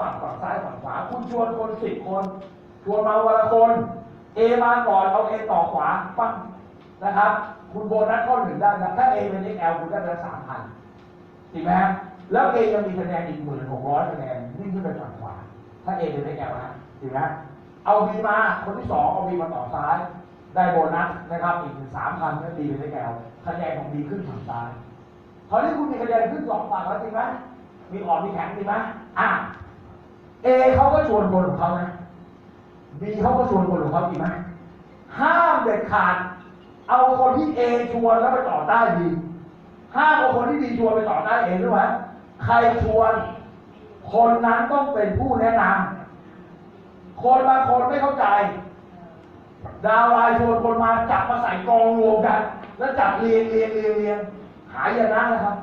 ฝั่งฝั่งซ้ายฝั่งขวา คุณชวนคนสิบคน ชวนมาวันละคน เอมาก่อนเอาเอต่อขวาปั้งนะครับ คุณโบนัสข้อหนึ่งได้นะถ้าเอเป็น XL คุณได้ไปสามพันจริงไหมฮะแล้วเอยังมีคะแนนอีกหมื่นหกร้อยคะแนนวิ่งขึ้นไปฝั่งขวา ถ้าเอเป็น XL นะจริงไหมเอาบีมาคนที่สองเอาบีมาต่อซ้าย ได้โบนัสนะครับอีกสามพันก็ดีเป็น XL คะแนนของบีขึ้นฝั่งซ้ายคราวนี้คุณมีคะแนนขึ้นสองฝั่งแล้วจริงไหมมีอ่อนมีแข็งจริงไหมอะ เอเขาก็ชวนคนของเขานะบีเขาก็ชวนคนของเขาจริงไหมห้ามเด็ดขาด เอาคนที่เอชวนแล้วไปต่อใต้บีห้ามเอาคนที่บีชวนไปต่อใต้เอด้ไหมใครชวน คนนั้นต้องเป็นผู้แนะนำคนบางคนไม่เข้าใจ ดาวไลชวนคนมาจับมาใส่กองรวมกัน แล้วจับเรียงเรียงเรียงเรียงหายนะนะครับ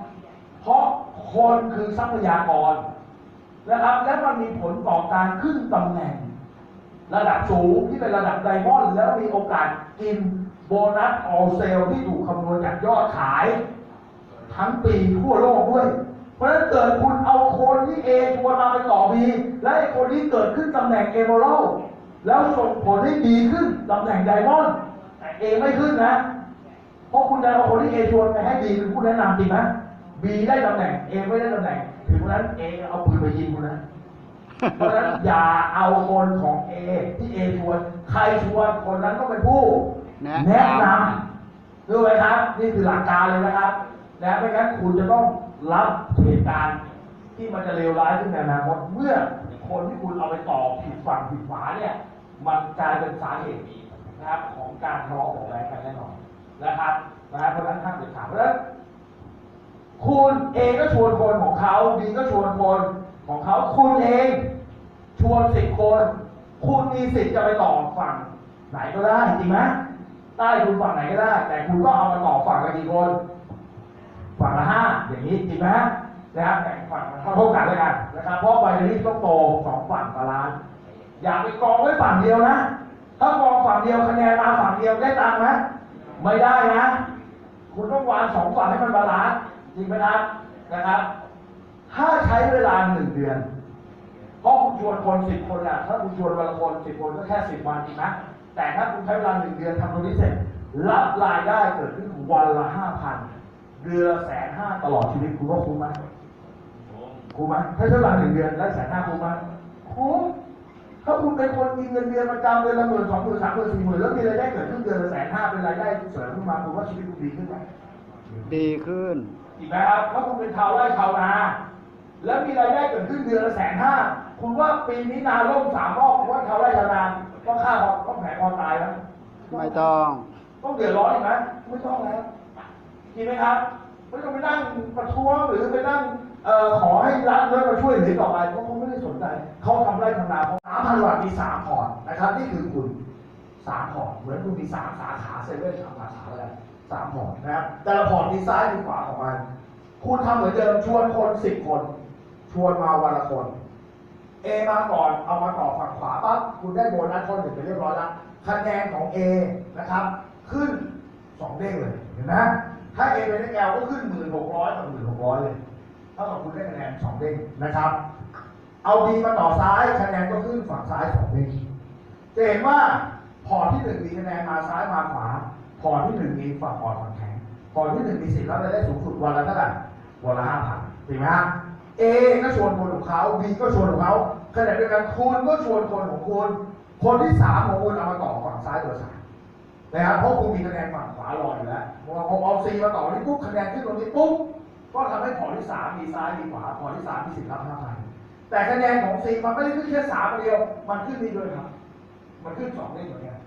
เพราะคนคือทรัพยากร นะครับ และมันมีผลต่อการขึ้นตำแหน่ง ระดับสูงที่เป็นระดับไดมอนด์แล้วมีโอกาสกินโบนัสออเซลที่ถูกคำนวณจากยอดขาย ทั้งปีทั่วโลกด้วย เพราะฉะนั้นเกิดคุณเอาคนที่เอชวนมาไปต่อบีและไอ้คนนี้เกิดขึ้นตำแหน่งเอโมโลแล้วส่งผลให้ดีขึ้นตำแหน่งไดมอนด์แต่เอไม่ขึ้นนะ เพราะคุณจะเอาคนที่เอชวนไปให้บีเป็นผู้แนะนำจริงไหมบีได้ตำแหน่งเอไม่ได้ตำแหน่ง ถึงวันนั้นเอเอาปืนไปยิงคุณนะเพราะฉะนั้นอย่าเอาคนของเอที่เอชวนใครชวนคนนั้นต้องเป็นผู้แนะนำนำรู้ไหมครับ นี่คือหลักการเลยนะครับนะไม่งั้นคุณจะต้องรับเหตุการณ์ที่มันจะเลวร้ายขึ้นในอนาคตเมื่อคนที่คุณเอาไปต่อผิดฝั่งผิดฝาเนี่ย มันกลายเป็นสาเหตุนะครับของการทะเลาะเบาะแว้งกันแน่นอนนะครับนะครับเพราะฉะนั้นห้ามเด็ดขาดเพราะฉะนั้น คุณเองก็ชวนคนของเขาบีก็ชวนคนของเขาคุณเองชวนสิบคน คุณมีสิทธิ์จะไปต่อฝั่งไหนก็ได้จริงไหมใต้คุณฝั่งไหนก็ได้ แต่คุณก็เอามาต่อฝั่งกันกี่คนฝั่งละห้าอย่างนี้จริงไหมนะครับแบ่งฝั่งเท่ากันเลยกันนะครับ เพราะใบนี้ต้องโตสองฝั่งบาลานซ์อย่าไปกองไว้ฝั่งเดียวนะ ถ้ากองฝั่งเดียวคะแนนมาฝั่งเดียวได้ตังค์ไหมไม่ได้นะ คุณต้องวางสองฝั่งให้มันบาลานซ์ จริงไหมครับนะครับ ถ้าใช้เวลาหนึ่งเดือน เพราะคุณชวนคนสิบคนอะถ้าคุณชวนวันละคนสิบคนก็แค่สิบวันจริงไหมแต่ถ้าคุณใช้เวลาหนึ่งเดือนทำตรงนี้เสร็จรับรายได้เกิดขึ้นวันละห้าพันเดือนละแสนห้าตลอดชีวิตคุณว่าคุ้มไหมคุ้มไหมถ้าใช้เวลาหนึ่งเดือนได้แสนห้าคุ้มไหมคุ้มถ้าคุณเป็นคนมีเงินเดือนประจำเดือนละหมื่นสองหมื่นสามหมื่นสี่หมื่นแล้วมีรายได้เกิดขึ้นเดือนละแสนห้าเป็นรายได้เสริมขึ้นมาคุณว่าชีวิตคุณดีขึ้นไหมดีขึ้น อีกไหมครับถ้าคุณเป็นชาวไร่ชาวนา แล้วมีรายได้เกิดขึ้นเดือนละแสนห้าคุณว่าปีนี้นาล่มสามรอบคุณว่าชาวไร่ชาวนาต้องฆ่าเขาต้องแผลคอตายไหมไม่ต้อง ต้องเดือดร้อนอีกไหมไม่ต้องแล้วจริงไหมครับไม่ต้องไปนั่งประท้วงหรือไปนั่งเอ่อขอให้รัฐเลิกมาช่วยเหลือต่อไปเพราะเขาไม่ได้สนใจเขาทำไร่ทำนาสามพันบาทมีสามพอร์ตนะครับ นี่คือคุณสามพอร์ตเหมือนคุณมีสามสาขาเซเว่นสามสาขาเลย สามพอร์ตนะครับ แต่ละพอร์ตมีซ้ายมีขวาของมัน คุณทำเหมือนเดิมชวนคนสิบคน ชวนมาวันละคนเอมาก่อนเอามาต่อฝั่งขวาปั๊บคุณได้โบนัสคนหนึ่งไปเรียบร้อยแล้วคะแนนของ A นะครับ ขึ้นสองเด้งเลยเห็นไหมถ้า A เป็น XL ก็ขึ้นหมื่นหกร้อยกับหมื่นหกร้อยเลยเท่ากับคุณได้คะแนนสองเด้งนะครับ เอา B มาต่อซ้ายคะแนนก็ขึ้นฝั่งซ้ายสองเด้งจะเห็นว่าพอร์ตที่หนึ่งมีคะแนนมาซ้ายมาขวา พอที่หนึ่งมีฝั่งอ่อนฝั่งแข็งพอที่หนึ่งมีสิทธิ์รับรายได้สูงสุดวันละเท่าไหร่วันละห้าพันถูกไหมฮะ A ก็ชวนคนของเขา B ก็ชวนของเขาขณะเดียวกันคุณก็ชวนคนของคุณคนที่สามของคุณเอามาต่อฝั่งซ้ายตัวสามนะครับเพราะคุณมีคะแนนฝั่งขวารออยู่แล้วพอเอาเอา C มาต่อที่ปุ๊บคะแนนขึ้นตรงนี้ปุ๊บก็ทำให้พอที่สามมีซ้ายมีขวาพอที่สามมีสิทธิ์รับห้าพันแต่คะแนนของ C มันไม่ได้ขึ้นแค่สามเดียว มันขึ้นนี่ด้วยครับ มันขึ้นสองเด้เหมือนกัน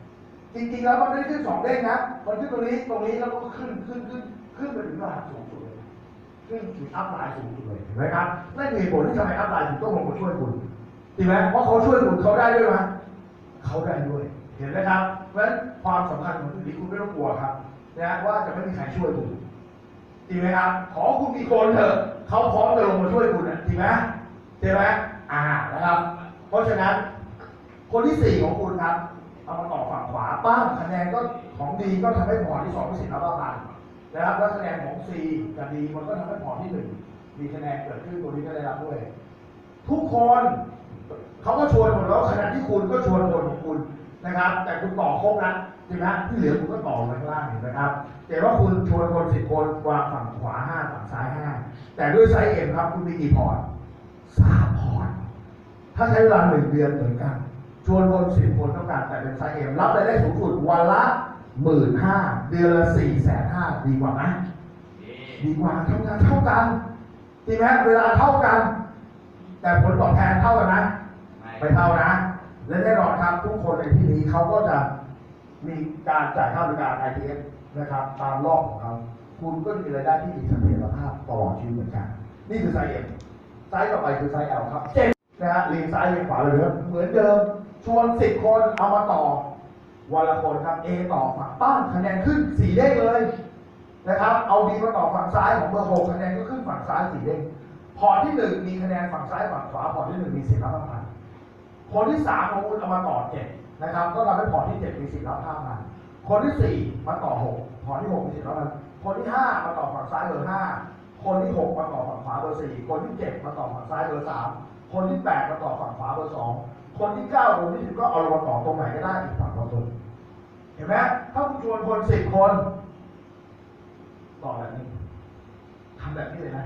จริงๆแล้วมันไม่ได้ขึ้นสองเด้งนะ มันขึ้นตรงนี้ตรงนี้แล้วก็ขึ้นขึ้นขึ้นขึ้นไปถึงระดับสูงสุดเลยขึ้นถึงอัพไลน์สูงสุดเลยเห็นไหมครับนั่นคือเหตุผลที่ทำไมอัพไลน์ถึงต้องลงมาช่วยคุณจริงไหมเพราะเขาช่วยคุณเขาได้ด้วยไหมเขาได้ด้วย เห็นไหมครับ เพราะฉะนั้นความสำคัญของตรงนี้คุณไม่ต้องกลัวครับนะว่าจะไม่มีใครช่วยคุณจริงไหมครับ ขอคุณมีคนเถอะเขาพร้อมจะลงมาช่วยคุณนะจริงไหมใช่ไหมอ่านะครับ เพราะฉะนั้น คนที่สี่ของคุณครับเอามาตอฝั่งขวา ป้ามคะแนนก็ของดีก็ทำให้พอร์ตที่สองมีสิทธิ์รับประทานนะครับแล้วคะแนนของ C กับ D มันก็ทำให้พอร์ตที่หนึ่งมีคะแนนเกิดขึ้นตัวนี้ก็ได้รับด้วย ทุกคนเขาก็ชวนคนแล้วขณะที่คุณก็ชวนคนของคุณนะครับ แต่คุณต่อครบนะใช่ไหมที่เหลือคุณก็ต่อลงไปข้างล่างเห็นไหมครับแต่ว่าคุณชวนคนสิบคนวางฝั่งขวาห้าฝั่งซ้ายห้าแต่ด้วยไซส์เอ็มครับคุณมีกี่พอร์ตสามพอร์ตถ้าใช้เวลาหนึ่งเดือนเหมือนกัน ชวนคนสิบคนต้องการแต่เป็นไซส์เอ็มรับรายได้สูงสุดวันละหมื่นห้าเดือนละสี่แสนห้าดีกว่าไหมดีกว่าทำงานเท่ากันจริงไหมเวลาเท่ากัน แต่ผลตอบแทนเท่ากันนะไม่เท่านะ และแน่นอนครับทุกคนในที่นี้เขาก็จะมีการจ่ายค่าบริการ ITF นะครับ ตามรอบของเขาคุณก็จะมีรายได้ที่มีเสถียรภาพตลอดชีวิตเหมือนกัน นี่คือไซส์เอ็มไซส์ต่อไปคือไซส์ L ครับเจ็ดนะฮะเรียงซ้ายเรียงขวาเลยครับเหมือนเดิม ชวนสิบคนเอามาต่อวันละคนครับ A ต่อฝั่งป้างคะแนนขึ้นสีเด้งเลยนะครับ เอา B มาต่อฝั่งซ้ายของเบอร์หกคะแนนก็ขึ้นฝั่งซ้ายสีเด้งพอร์ตที่หนึ่งมีคะแนนฝั่งซ้ายฝั่งขวาพอร์ตที่หนึ่งมีสิบละห้าพันคนที่สามของคุณเอามาต่อเจ็ดนะครับ ก็ทำให้พอร์ตที่เจ็ดมีสิบละห้าพันคนที่สี่มาต่อหกพอร์ตที่หกมีสิบละพันคนที่ห้ามาต่อฝั่งซ้ายเบอร์ห้า คนที่หกมาต่อฝั่งขวาเบอร์สี่คนที่เจ็ดมาต่อฝั่งซ้ายเบอร์สามคนที่แปดมาต่อฝั่งขวาเบอร์สองคนที่เก้าคนที่สิบก็เอาลงมาต่อตรงไหนก็ได้อีกฝั่งละคนเห็นไหมถ้าคุณชวนคนสิบคนต่อแบบนี้ทำแบบนี้เลยนะ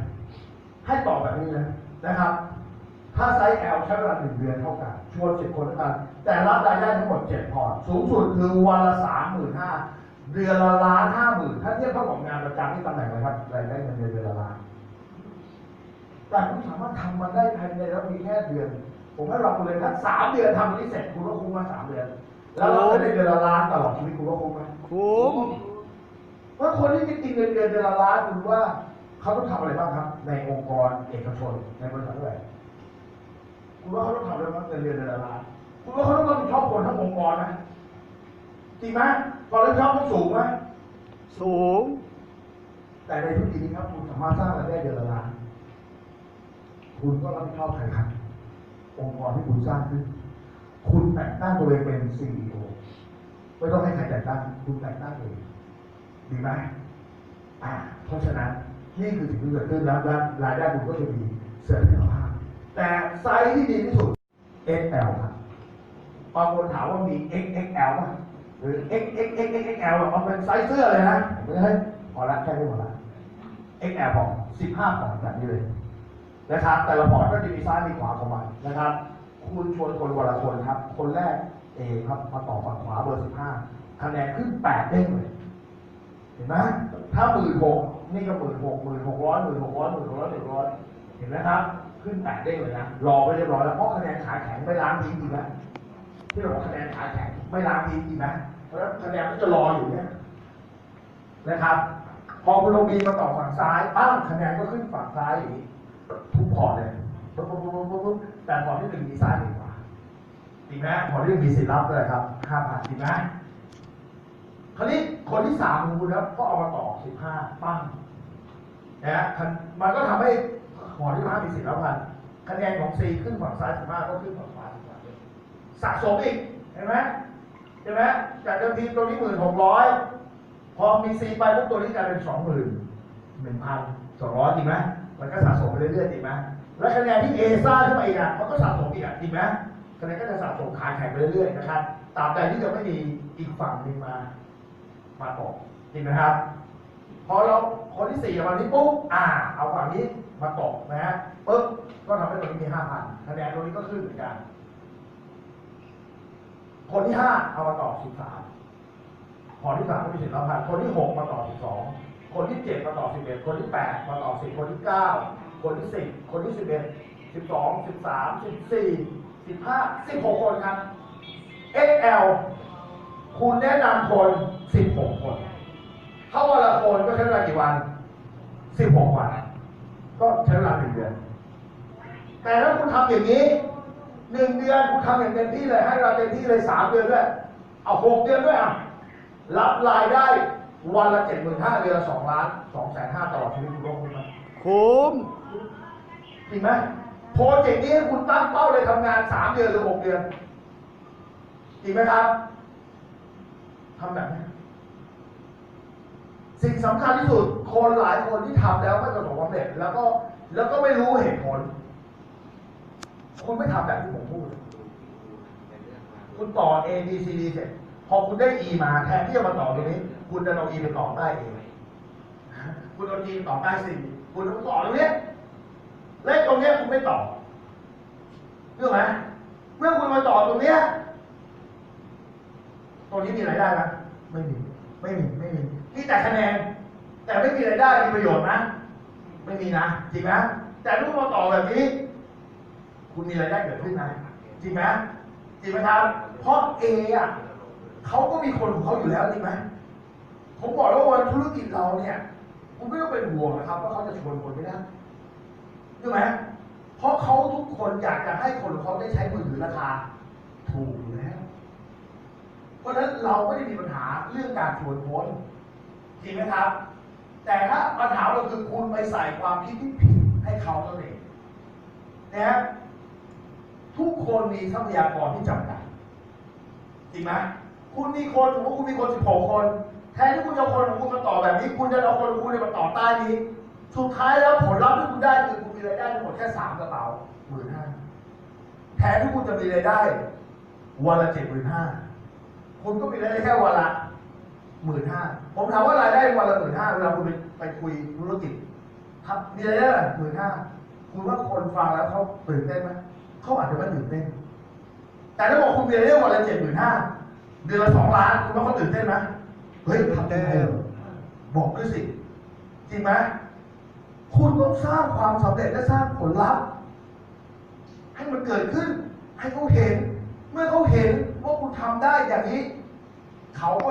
ให้ต่อแบบนี้เลยนะครับ ถ้าไซส์ L ใช้เวลาหนึ่งเดือนเท่ากัน ชวนสิบคนเท่ากัน แต่รับรายได้ทั้งหมดเจ็ดพอร์ตสูงสุดคือวันละสามหมื่นห้า เดือนละล้านห้าหมื่นถ้าเทียบเท่ากับงานประจำที่ตำแหน่งอะไรครับรายได้เงินเดือนเดือนละล้านแต่คุณสามารถทำมันได้ภายในแล้วมีแค่เดือน ผมให้เราคุณเลยนะสามเดือนทำมันนี้เสร็จคุณก็คุ้มมาสามเดือน แล้วเราจะได้เดือนละล้านตลอดชีวิตคุณก็คุ้มไหมคุ้มเพราะคนที่จะกินเงินเดือนเดือนละล้านคุณว่าเขาต้องทำอะไรบ้างครับ ในองค์กรเอกชนในบริษัทด้วยคุณว่าเขาต้องทำอะไรบ้างเงินเดือนเดือนละล้านคุณว่าเขาต้องรับผิดชอบคนทั้งองค์กรไหม จริงไหมความรับผิดชอบต้องสูงไหมสูง แต่ในธุรกิจนี้ครับคุณสามารถสร้างรายได้เดือนละล้านคุณก็รับผิดชอบใครครับองค์กรที่คุณสร้างขึ้น คุณแต่งตั้งตัวเองเป็นซีอีโอไม่ต้องให้ใครแต่งตั้งคุณแต่งตั้งเองดีไหมอ่าเพราะฉะนั้นนี่คือสิ่งที่เกิดขึ้นแล้วและรายได้คุณก็จะมีเสถียรภาพแต่ไซส์ที่ดีที่สุด XL ครับบางคนถามว่ามี XXL ป่ะ หรือ XXXXL อะมันเป็นไซส์เสื้อเลยนะผมไม่ให้พอละแค่นี้พอละ XL พอ15พอร์ตแบบนี้เลยนะครับ แต่ละพอร์ตก็จะมีซ้ายมีขวาของมันนะครับ คุณชวนคนวันละคนครับ คนแรกเอครับมาต่อฝั่งขวาเบอร์สิบห้าคะแนนขึ้นแปดเด้งเลยเห็นไหมถ้าหมื่นหกนี่ก็หมื่นหกหมื่นหกร้อยหมื่นหกร้อยหมื่นหกร้อยหนึ่งร้อยเห็นไหมครับ ขึ้นแปดเด้งเลยนะรอไปเรียบร้อยแล้วเพราะคะแนนขาแข็งไม่ล้างทิ้งจริงไหม ที่เราคะแนนขาแข็งไม่ล้างทิ้งจริงไหมเพราะฉะนั้นคะแนนก็จะรออยู่เนี่ยนะครับ พอคุณลงบีมาต่อฝั่งซ้ายปั้งคะแนนก็ขึ้นฝั่งซ้ายอย่างนี้ทุกพอร์ตเลยปุ๊บปุ๊บปุ๊บปุ๊บปุ๊บแต่พอร์ตที่หนึ่งมีซ้ายมีขวาจริงไหมพอร์ตที่หนึ่งมีสิทธิ์รับเลยครับห้าพันจริงไหมคราวนี้คนที่สามของคุณครับก็เอามาต่อสิบห้าปั้งนะฮะมันก็ทำให้พอที่ห้ามีสิทธิ์รับพันคะแนนของซีขึ้นฝั่งซ้ายสิบห้าก็ขึ้นฝั่งขวา สะสมอีก เห็นไหมเห็นไหมจากเดิมทีตัวนี้หมื่นหกร้อยพอมีซีไปปุ๊บตัวนี้กลายเป็นสองหมื่นหนึ่งพันสองร้อยจริงไหมมันก็สะสมไปเรื่อยๆจริงไหมแล้วคะแนนที่เอซ่าขึ้นมาอีกอะมันก็สะสมอีกอะจริงไหมคะแนนก็จะสะสมขายแข่งไปเรื่อยๆนะครับตราบใดที่จะไม่มีอีกฝั่งหนึ่งมามาตกจริงไหมครับพอเราคนที่สี่วันนี้ปุ๊บอ่า เอาฝั่งนี้มาตกนะฮะปุ๊บก็ทำให้ตัวนี้มีห้าพันคะแนนตัวนี้ก็ขึ้นเหมือนกัน คนที่ห้าเอามาต่อสิบสามพอที่สามก็มีสิบสองพันคนที่หกมาต่อสิบสองคนที่เจ็ดมาต่อสิบเอ็ดคนที่แปดมาต่อสิบคนที่เก้าคนที่สิบคนที่สิบเอ็ดสิบสองสิบสามสิบสี่สิบห้าสิบหกคนครับ XL คุณแนะนำคนสิบหกคนถ้าวันละคนก็ใช้เวลากี่วันสิบหกวัน ก็ใช้เวลาหนึ่งเดือน แต่ถ้าคุณทำอย่างนี้ หนึ่งเดือนคุณทำอย่างเต็มที่เลยให้เราเต็มที่เลยสามเดือนด้วยเอาหกเดือนด้วยอะรับรายได้วันละเจ็ดหมื่นห้าเดือนละสองล้านสองแสนห้าตลอดชีวิตคุณรู้ไหมคุ้มจริงไหมโปรเจกต์นี้ให้คุณตั้งเป้าเลยทำงานสามเดือนหรือหกเดือนจริงไหมครับทำแบบนี้สิ่งสำคัญที่สุดคนหลายคนที่ทำแล้วไม่ประสบความสำเร็จแล้วก็แล้วก็ไม่รู้เหตุผล คุณไม่ทำแบบที่ผมพูด คุณต่อ A B C D เสร็จ พอคุณได้ E มาแทนที่จะมาต่อตรงนี้ คุณจะเอา E ไปต่อใต้ A คุณเอา G ไปต่อใต้ C คุณต้องต่อตรงนี้ยเลขตรงนี้คุณไม่ต่อเรื่องไหมเมื่อคุณมาต่อตรงนี้ตรงนี้มีรายได้ไหมไม่มี ไม่มี ไม่มีนี่แต่คะแนน แต่ไม่มีรายได้มีประโยชน์นะ ไม่มีนะ จริงไหมแต่ถ้มาต่อแบบนี้ คุณมีรายได้เกิดขึ้นนะจริงไหมจริงไหมครับ เพราะเออะเขาก็มีคนของเขาอยู่แล้วจริงไหมผมบอกแล้วว่าธุรกิจเราเนี่ยคุณไม่ต้องเป็นห่วงนะครับว่าเขาจะชวนคนไม่ได้ใช่ไหมเพราะเขาทุกคนอยากจะให้คนของเขาได้ใช้มือถือราคา ถูกอยู่แล้ว เพราะฉะนั้นเราไม่ได้มีปัญหาเรื่องการชวนคนจริงไหมครับ แต่ถ้าปัญหาเราคือคุณไปใส่ความคิดที่ผิดให้เขาเท่านั้นเองนะฮะ ทุกคนมีทรัพยากรที่จำกัดจริงไหมคุณมีคนสมมติคุณมีคนสิบหกคน แทนที่คุณจะคนของคุณมาต่อแบบนี้ คุณจะเอาคนของคุณมาต่อใต้นี้ สุดท้ายแล้วผลลัพธ์ที่คุณได้คือคุณมีรายได้ทั้งหมดแค่สามกระเป๋าหมื่นห้าแทนที่คุณจะมีรายได้ วันละเจ็ดหมื่นห้าคุณก็มีรายได้แค่วันละหมื่นห้าผมถามว่ารายได้วันละหมื่นห้าเวลาคุณไปไปคุยธุรกิจครับมีรายได้หมื่นห้าคุณว่าคนฟังแล้วเขาตื่นเต้นไหม เขาอาจจะไม่ตื่นเต้น แต่ถ้าบอกคุณมีรายได้วันละเจ็ดหมื่นห้าเดือนละสองล้านคุณว่าเขาตื่นเต้นไหมเฮ้ยทำได้เหรอบอกด้วยสิ จริงไหมคุณต้องสร้างความสำเร็จและสร้างผลลัพธ์ ให้มันเกิดขึ้น ให้เขาเห็น เมื่อเขาเห็นว่าคุณทำได้อย่างนี้ เขาก็